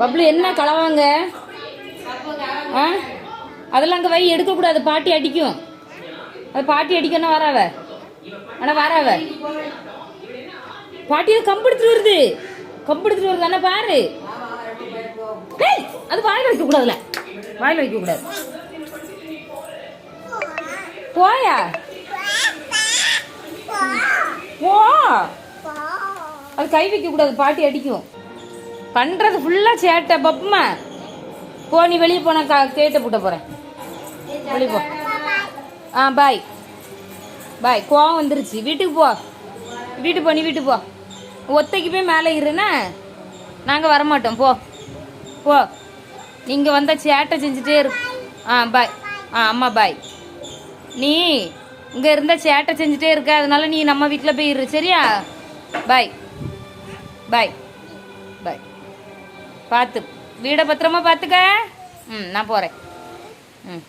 பப்ளு என்ன கலவாங்க? ஆ? அதெல்லாம் அங்கே வை எடுக்கக்கூடாது. பாட்டி அடிக்கும். அது பாட்டி அடிக்கணும் வராவ. ஆனால் வராவ. பாட்டி அது கம்பு வருது. கம்பு எடுத்துட்டு வருது. அண்ணா பாரு. அது வாயில் வைக்க கூடாதுல வைக்கக்கூடாது. வைக்க கூடாது போயா? போ. அது கை வைக்க கூடாது பாட்டி அடிக்கும். பண்றது ஃபுல்லா சேட்டை பப்புமா. போ நீ வெளியே போ நான் கா- கேட்ட பூட்ட போறேன். வெளியே போ. ஆ பாய் பாய் கோவம் வந்துருச்சு. வீட்டுக்கு போ. வீட்டு போ நீ வீட்டுக்கு போ. ஒத்தைக்கு போய் மேலே இருன்னா நாங்கள் வரமாட்டோம். போ. போ. நீங்கள் வந்தால் சேட்டை செஞ்சுட்டே இரு. ஆ பாய் ஆ அம்மா பாய் நீ இங்கே இருந்தால் சேட்டை செஞ்சுட்டே இருக்க. அதனால நீ நம்ம வீட்டில் போயிடுற சரியா? பாய் பாய் பாய் பார்த்து வீடை பத்திரமா பார்த்துக்க. ம் நான் போகிறேன் ம்.